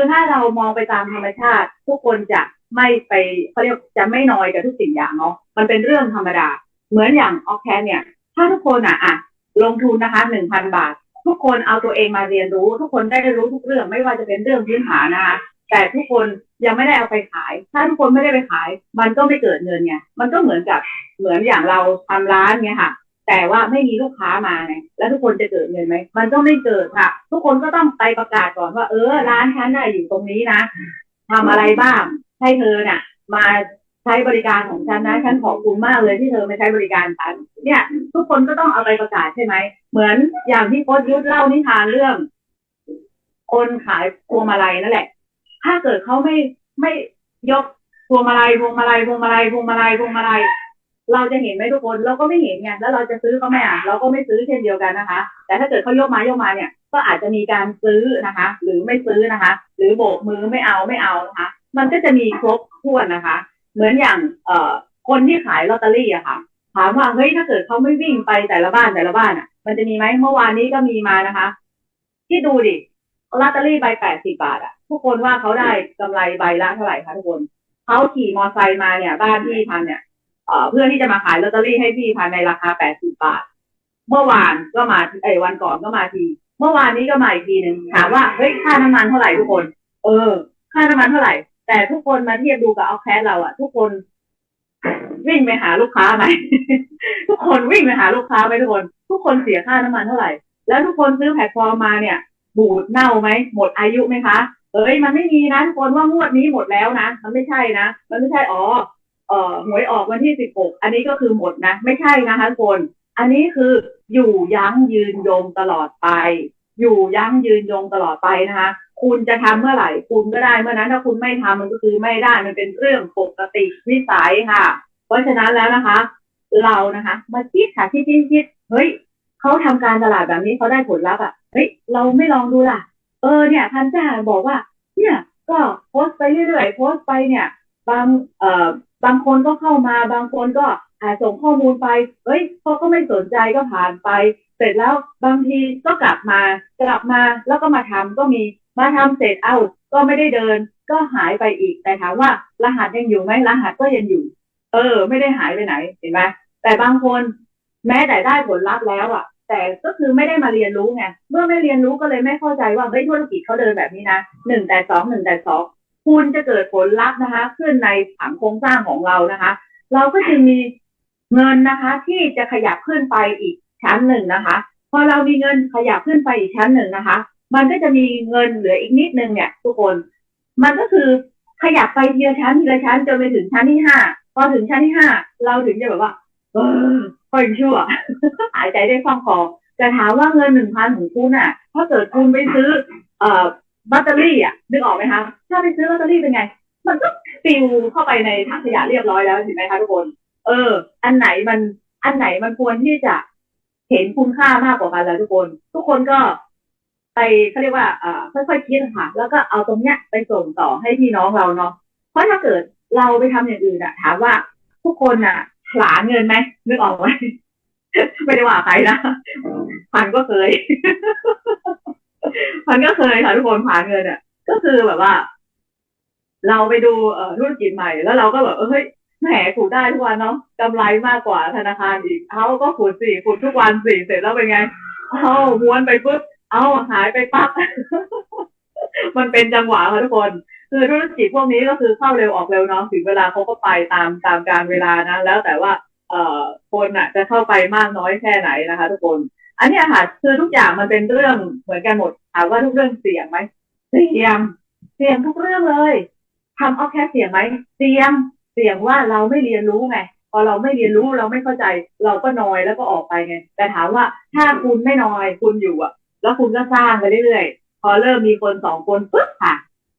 คือถ้าเรามองไปตามธรรมชาติ ทุกคนจะไม่ไปเขาเรียกจะไม่นอยกับทุกสิ่งอย่างเนาะมันเป็นเรื่องธรรมดา เหมือนอย่างออแคนเนี่ย ถ้าทุกคนอะอะลงทุนนะคะหนึ่งพันบาท ทุกคนเอาตัวเองมาเรียนรู้ ทุกคนได้รู้ทุกเรื่องไม่ว่าจะเป็นเรื่องพื้นฐานนะคะแต่ทุกคนยังไม่ได้เอาไปขาย ถ้าทุกคนไม่ได้ไปขาย มันก็ไม่เกิดเงินไงมันก็เหมือนกับเหมือนอย่างเราทำร้านไงค่ะ แต่ว่าไม่มีลูกค้ามาไงแล้วทุกคนจะเกิดเงินไหมมันก็ไม่เกิดค่ะ ทุกคนก็ต้องไปประกาศก่อนว่า เออร้านฉันน่ะอยู่ตรงนี้นะทำอะไรบ้างให้เธอน่ะ มาใช้บริการของฉันนะฉันขอบคุณมากเลยที่เธอมาใช้บริการฉันเนี่ย ทุกคนก็ต้องเอาไปประกาศใช่ไหมเหมือนอย่างที่โค้ชยุทธเล่านิทานเรื่อง คนขายพวงมาลัยนั่นแหละ ถ้าเกิดเขาไม่ไม่ยกพวงมาลัยพวงมาลัยพวงมาลัยพวงมาลัยพวงมาลัย เราจะเห็นไหมทุกคนเราก็ไม่เห็นไงแล้วเราจะซื้อเขาไหมอะเราก็ไม่ซื้อเช่นเดียวกันนะคะ แต่ถ้าเกิดเขายกมายกมาเนี่ย ก็อาจจะมีการซื้อนะคะ หรือไม่ซื้อนะคะ หรือโบกมือไม่เอาไม่เอานะคะ มันก็จะมีครบถ้วนนะคะ เหมือนอย่างเอ่อคนที่ขายลอตเตอรี่อะค่ะ ถามว่าเฮ้ยถ้าเกิดเขาไม่วิ่งไปแต่ละบ้านแต่ละบ้านอะมันจะมีไหมเมื่อวานนี้ก็มีมานะคะ ที่ดูดิลอตเตอรี่ใบแปดสิบบาทอะทุกคนว่าเขาได้กำไรใบละเท่าไหร่คะทุกคนเขาขี่มอเตอร์ไซค์มาเนี่ย บ้านที่พันเนี่ย เพื่อที่จะมาขายลอตเตอรี่ให้พี่พันในราคาแปดสิบาท เมื่อวานก็มาเอ้วันก่อนก็มาที เมื่อวานนี้ก็มาอีกทีหนึ่งถามว่าเฮ้ยค่าน้ำมันเท่าไหร่ทุกคน เออ ค่าน้ำมันเท่าไหร่ แต่ทุกคนมาเทียบดูกับเอาแคสเราอะทุกคนวิ่งไปหาลูกค้าไหมทุกคนวิ่งไปหาลูกค้าไหมทุกคน ทุกคนเสียค่าน้ำมันเท่าไหร่ แล้วทุกคนซื้อแพลตฟอร์มมาเนี่ย บูดเน่าไหมหมดอายุไหมคะเอ้ยมันไม่มีนะทุกคนว่างวดนี้หมดแล้วนะมันไม่ใช่นะมันไม่ใช่อ๋อ เอ่อหวยออกวันที่สิบหกอันนี้ก็คือหมดนะ ไม่ใช่นะคะทุกคน อันนี้คืออยู่ยั้งยืนยงตลอดไป อยู่ยั้งยืนยงตลอดไปนะคะคุณจะทำเมื่อไหร่คุณก็ได้เมื่อนั้นถ้าคุณไม่ทำมันก็คือไม่ได้มันเป็นเรื่องปกติวิสัยค่ะ เพราะฉะนั้นแล้วนะคะ เรานะคะ มาคิดค่ะคิดคิดคิดเฮ้ยเขาทำการตลาดแบบนี้เขาได้ผลลัพธ์อะเฮ้ยเราไม่ลองดูล่ะ เออเนี่ยพันจ้าบอกว่า เนี่ย ก็โพสต์ไปเรื่อยๆโพสต์ไปเนี่ย บางเอ่อ บางคนก็เข้ามาบางคนก็อาส่งข้อมูลไปเฮ้ยเขาก็ไม่สนใจก็ผ่านไป เสร็จแล้วบางทีก็กลับมากลับมาแล้วก็มาทำก็มีมาทำเสร็จเอาก็ไม่ได้เดิน ก็หายไปอีกแต่ถามว่ารหัสยังอยู่ไหมรหัสก็ยังอยู่ เออ ไม่ได้หายไปไหนเห็นไหมแต่บางคนแม้แต่ได้ผลลัพธ์แล้วอะ แต่ก็คือไม่ได้มาเรียนรู้ไงเมื่อไม่เรียนรู้ก็เลยไม่เข้าใจว่าเฮ้ยธุรกิจเขาเดินแบบนี้นะหนึ่งแต่สองหนึ่งแต่สอง คุณจะเกิดผลลัพธ์นะคะ ขึ้นในผังโครงสร้างของเรานะคะ เราก็จะมีเงินนะคะ ที่จะขยับขึ้นไปอีกชั้นหนึ่งนะคะ พอเรามีเงินขยับขึ้นไปอีกชั้นหนึ่งนะคะ มันก็จะมีเงินเหลืออีกนิดนึงเนี่ย ทุกคน มันก็คือขยับไปทีละชั้นทีละชั้นจนไปถึงชั้นที่ห้าพอถึงชั้นที่ห้าเราถึงจะแบบว่า เออค่อยชั่วหายใจได้คล่องคอแต่ถามว่าเงินหนึ่งพันของคุณอะ ถ้าเกิดคุณไปซื้อ เอ่อ แบตเตอรี่อะนึกออกไหมคะถ้าไปซื้อแบตเตอรี่เป็นไง มันก็ปิวเข้าไปในถังขยะเรียบร้อยแล้วเห็นไหมคะทุกคน เออ อันไหนมันอันไหนมันควรที่จะเห็นคุณค่ามากกว่ากันแล้วทุกคน ทุกคนก็ไปเขาเรียกว่าอ่าค่อยๆคิดค่ะแล้วก็เอาตรงเนี้ยไปส่งต่อให้พี่น้องเราเนาะเพราะถ้าเกิดเราไปทำอย่างอื่นอะถามว่าทุกคนอะผลาญเงินไหมนึกออกไหมไม่ได้ว่าใครนะพันก็เคย พันก็เคยค่ะทุกคนผ่านเงินอะก็คือแบบว่า เราไปดูเอ่อธุรกิจใหม่ แล้วเราก็แบบเออเฮ้ยแหมขูดได้ทุกวันเนาะกำไรมากกว่าธนาคารอีกเขาก็ขูดสี่ขูดทุกวันสี่เสร็จแล้วเป็นไงเอาม้วนไปปุ๊บเอาหายไปปั๊บมันเป็นจังหวะค่ะทุกคน คือธุรกิจพวกนี้ก็คือเข้าเร็วออกเร็วเนาะถึงเวลาเขาก็ไปตามตามการเวลานะ แล้วแต่ว่า เอ่อคนอะ จะเข้าไปมากน้อยแค่ไหนนะคะ ทุกคน อันนี้ค่ะคือทุกอย่างมันเป็นเรื่องเหมือนกันหมดถามว่าทุกเรื่องเสี่ยงไหมเสี่ยงเสี่ยงทุกเรื่องเลยทำเอาแค่เสี่ยงไหมเสี่ยงเสี่ยงว่าเราไม่เรียนรู้ไงพอเราไม่เรียนรู้เราไม่เข้าใจ เราก็นอยแล้วก็ออกไปไง แต่ถามว่าถ้าคุณไม่นอยคุณอยู่อะ แล้วคุณก็สร้างไปเรื่อยๆพอเริ่มมีคนสองคนปุ๊บค่ะ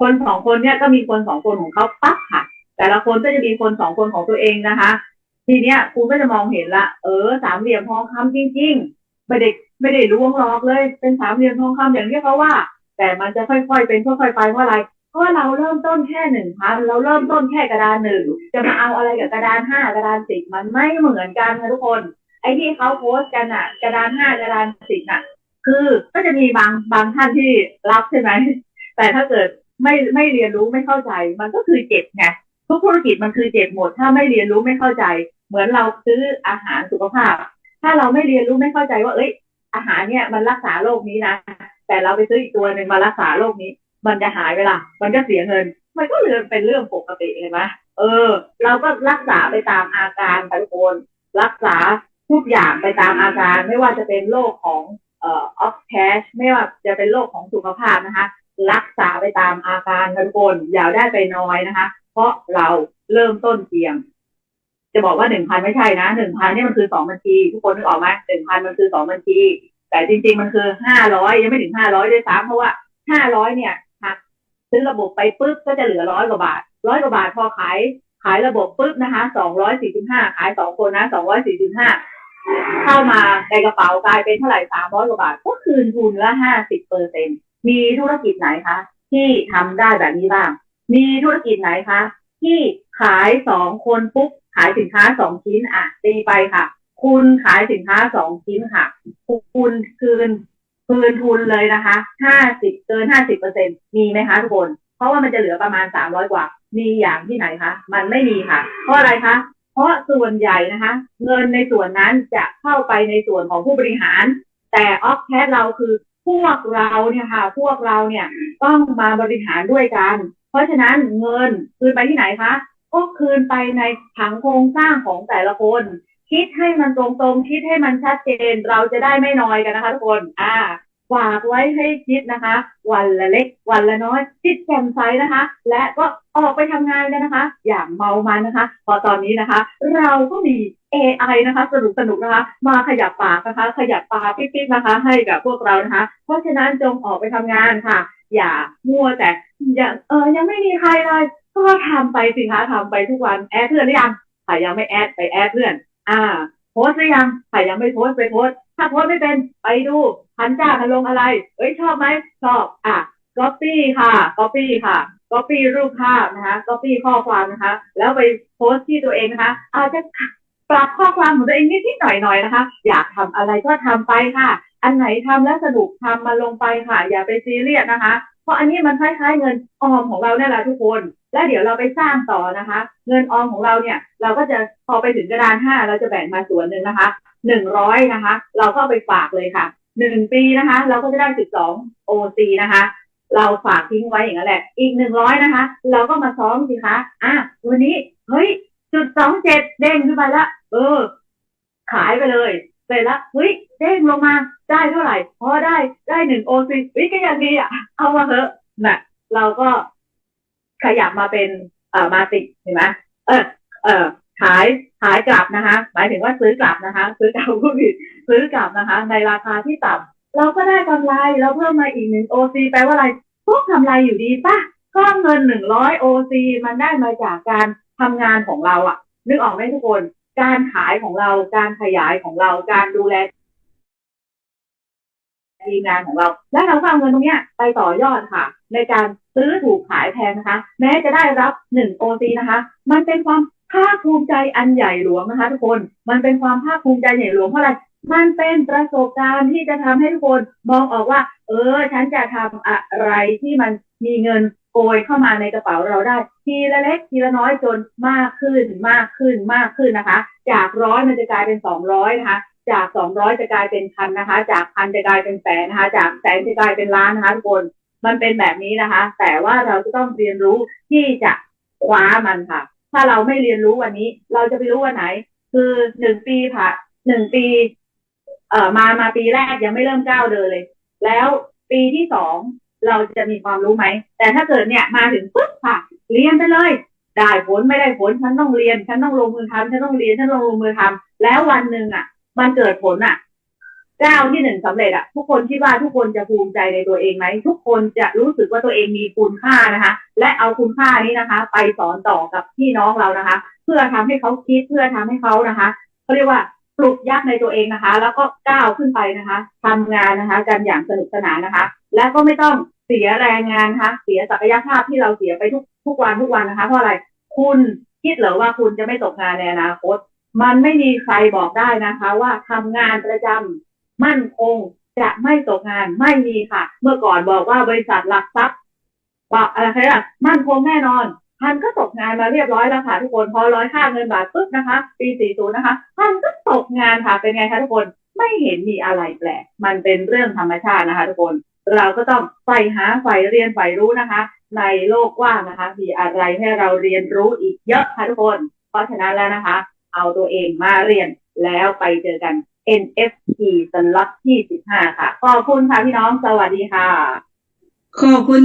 คนสองคนเนี่ยก็มีคนสองคนของเขาปั๊บค่ะ แต่ละคนก็จะมีคนสองคนของตัวเองนะคะ ทีเนี้ยคุณก็จะมองเห็นละ เออสามเหลี่ยมทองคำจริง ๆ ไม่ได้ไม่ได้ลวงหลอกเลย เป็นสามเหลี่ยมทองคำอย่างที่เขาว่า แต่มันจะค่อยๆเป็นค่อยๆไปเพราะอะไรเพราะเราเริ่มต้นแค่หนึ่งพันเราเริ่มต้นแค่กระดานหนึ่งจะมาเอาอะไรกับกระดานห้ากระดานสิบมันไม่เหมือนกันนะทุกคน ไอ้ที่เขาโพสต์กันอะกระดานห้ากระดานสิบอะคือก็จะมีบางบางท่านที่รับใช่ไหมแต่ถ้าเกิดไม่ไม่เรียนรู้ไม่เข้าใจ มันก็คือเจ็บไงทุกธุรกิจมันคือเจ็บหมด ถ้าไม่เรียนรู้ไม่เข้าใจ เหมือนเราซื้ออาหารสุขภาพ ถ้าเราไม่เรียนรู้ไม่เข้าใจว่าเอ้ย อาหารเนี่ยมันรักษาโรคนี้นะแต่เราไปซื้ออีกตัวหนึ่งมารักษาโรคนี้ มันจะหายไปละมันก็เสียเงิน มันก็เลยเป็นเรื่องปกติเห็นไหมเออ เราก็รักษาไปตามอาการค่ะทุกคนรักษาทุกอย่างไปตามอาการไม่ว่าจะเป็นโรคของเอ่อออฟแคชไม่ว่าจะเป็นโรคของสุขภาพนะคะ รักษาไปตามอาการทุกคนอย่าได้ไปน้อยนะคะ เพราะเราเริ่มต้นเพียง จะบอกว่าหนึ่งพันไม่ใช่นะหนึ่งพันนี่มันคือสองบัญชี ทุกคนนึกออกไหมหนึ่งพันมันคือสองบัญชี แต่จริง ๆ มันคือห้าร้อยยังไม่ถึงห้าร้อยด้วยซ้ำเพราะว่าห้าร้อยเนี่ยหักซื้อระบบไปปุ๊บก็จะเหลือร้อยกว่าบาทร้อยกว่าบาทพอขายขายระบบปุ๊บนะคะสองร้อยสี่สิบห้าขายสองคนนะสองร้อยสี่สิบห้าเข้ามาในกระเป๋ากลายเป็นเท่าไหร่สามร้อยกว่าบาท ก็คืนทุนละห้าสิบเปอร์เซ็นมีธุรกิจไหนคะที่ทำได้แบบนี้บ้าง มีธุรกิจไหนคะที่ขายสองคนปุ๊บ ขายสินค้าสองชิ้นอะตีไปค่ะ คุณขายสินค้าสองชิ้นค่ะ คุณคืนคืนทุนเลยนะคะห้าสิบเกินห้าสิบเปอร์เซ็นมีไหมคะทุกคน เพราะว่ามันจะเหลือประมาณสามร้อยกว่า มีอย่างที่ไหนคะ มันไม่มีค่ะ เพราะอะไรคะ เพราะส่วนใหญ่นะคะ เงินในส่วนนั้นจะเข้าไปในส่วนของผู้บริหาร แต่ออฟแคสเราคือพวกเราเนี่ยค่ะ พวกเราเนี่ยต้องมาบริหารด้วยกัน เพราะฉะนั้นเงินคืนไปที่ไหนคะ ก็คืนไปในผังโครงสร้างของแต่ละคน คิดให้มันตรงๆ คิดให้มันชัดเจน เราจะได้ไม่น้อยกันนะคะทุกคน อ่าฝากไว้ให้คิดนะคะ วันละเล็ก วันละน้อยคิดแจ่มใสนะคะ และก็ออกไปทำงานกันนะคะ อย่างเมามันนะคะ พอตอนนี้นะคะ เราก็มี AI นะคะ สนุกสนุกนะคะ มาขยับปากนะคะ ขยับปากปิ๊บๆนะคะ ให้กับพวกเรานะคะ เพราะฉะนั้นจงออกไปทำงานค่ะ อย่ามัวแต่อย่าเออยังไม่มีใครเลย ก็ทำไปสิคะทำไปทุกวันแอดเพื่อนหรือยังใครยังไม่แอดไปแอดเพื่อน อ่า โพสหรือยังใครยังไม่โพสไปโพสถ้าโพสไม่เป็นไปดูพันจ้าพันลงอะไร เอ้ยชอบไหมชอบอะก๊อปปี้ค่ะก๊อปปี้ค่ะก๊อปปี้รูปภาพนะคะก๊อปปี้ข้อความนะคะ แล้วไปโพสต์ที่ตัวเองนะคะ อาจจะปรับข้อความของตัวเองนิดๆหน่อยๆนะคะ อยากทำอะไรก็ทำไปค่ะ อันไหนทำแล้วสนุกทำมาลงไปค่ะ อย่าไปซีเรียสนะคะ เพราะอันนี้มันคล้ายๆเงินออมของเราเนี่ยแหละทุกคน แล้วเดี๋ยวเราไปสร้างต่อนะคะ เงินออมของเราเนี่ย เราก็จะพอไปถึงกระดานห้าเราจะแบ่งมาส่วนหนึ่งนะคะหนึ่งร้อยนะคะ เราก็าไปฝากเลยค่ะหนึ่งปีนะคะ เราก็จะได้สิบสองโอซีนะคะ เราฝากทิ้งไว้อย่างนั้นแหละ อีกหนึ่งร้อยนะคะ เราก็มาซ้อมสิคะอะวันนี้เฮ้ยจุดสองเจ็ดเด้งขึ้นไปละเออ ขายไปเลย เสร็จแล้วเฮ้ยเด้งลงมาได้เท่าไหร่พอได้ได้หนึ่งโอซีวิก็ยังดีอะ เอามาเถอะน่ะ เราก็ขยับมาเป็นเอ่อมาติดเห็นไหมเออเออขายขายกลับนะคะ หมายถึงว่าซื้อกลับนะคะ ซื้อกลับผู้ผิดซื้อกลับนะคะ ในราคาที่ต่ำเราก็ได้กำไรเราเพิ่มมาอีกหนึ่งโอซีแปลว่าอะไรพวกกำไรอยู่ดีป่ะก็เงินหนึ่งร้อยโอซีมันได้มาจากการทำงานของเราอะนึกออกไหมทุกคน การขายของเราการขยายของเราการดูแลทีมงานของเรา และเราก็เอาเงินตรงเนี้ยไปต่อยอดค่ะ ในการซื้อถูกขายแพงนะคะ แม้จะได้รับหนึ่งโอซีนะคะ มันเป็นความภาคภูมิใจอันใหญ่หลวงนะคะ ทุกคนมันเป็นความภาคภูมิใจใหญ่หลวงเพราะอะไรมันเป็นประสบการณ์ที่จะทำให้ทุกคนมองออกว่า เออ ฉันจะทำอะไรที่มันมีเงิน โกยเข้ามาในกระเป๋าเราได้ ทีละเล็กทีละน้อยจนมากขึ้นมากขึ้นมากขึ้นนะคะ จากร้อยมันจะกลายเป็นสองร้อยนะคะ จากสองร้อยจะกลายเป็นพันนะคะ จากพันจะกลายเป็นแสนนะคะ จากแสนจะกลายเป็นล้านนะคะทุกคนมันเป็นแบบนี้นะคะ แต่ว่าเราจะต้องเรียนรู้ที่จะคว้ามันค่ะ ถ้าเราไม่เรียนรู้วันนี้ เราจะไปรู้วันไหน คือหนึ่งปีผ่านหนึ่งปี เอ่อมามาปีแรกยังไม่เริ่มก้าวเดินเลย แล้วปีที่สอง เราจะมีความรู้ไหม แต่ถ้าเกิดเนี่ยมาถึงปุ๊บค่ะ เรียนไปเลย ได้ผลไม่ได้ผลฉันต้องเรียน ฉันต้องลงมือทำฉันต้องเรียนฉันต้องลงมือทำแล้ววันหนึ่งอะ มันเกิดผลอะก้าวที่หนึ่งสำเร็จอะทุกคนคิดว่าทุกคนจะภูมิใจในตัวเองไหมทุกคนจะรู้สึกว่าตัวเองมีคุณค่านะคะ และเอาคุณค่านี้นะคะ ไปสอนต่อกับพี่น้องเรานะคะ เพื่อทำให้เขาคิดเพื่อทำให้เขานะคะเขาเรียกว่าปลุกยักในตัวเองนะคะ แล้วก็ก้าวขึ้นไปนะคะทำงานนะคะ กันอย่างสนุกสนานนะคะ และก็ไม่ต้องเสียแรงงานคะเสียศักยภาพที่เราเสียไปทุกทุกวันทุกวันนะคะ เพราะอะไรคุณคิดเหรอว่าคุณจะไม่ตกงานในอนาคต มันไม่มีใครบอกได้นะคะ ว่าทำงานประจำมั่นคงจะไม่ตกงานไม่มีค่ะ เมื่อก่อนบอกว่าบริษัทหลักทรัพย์ว่าอะไรคะมั่นคงแน่นอนพันก็ตกงานมาเรียบร้อยแล้วค่ะทุกคนพอร้อยค่าเงินบาทปุ๊บนะคะ ปี40นย์นะคะพันก็ตกงานค่ะเป็นไงคะทุกคนไม่เห็นมีอะไรแปลกมันเป็นเรื่องธรรมชาตินะคะ ทุกคน เราก็ต้องใฝ่หาใฝ่เรียนใฝ่รู้นะคะ ในโลกกว้างนะคะ มีอะไรให้เราเรียนรู้อีกเยอะค่ะทุกคน เพราะฉะนั้นแล้วนะคะ เอาตัวเองมาเรียนแล้วไปเจอกัน NFT สล็อตที่ 15 ค่ะ ขอบคุณค่ะพี่น้อง สวัสดีค่ะ ขอบคุณ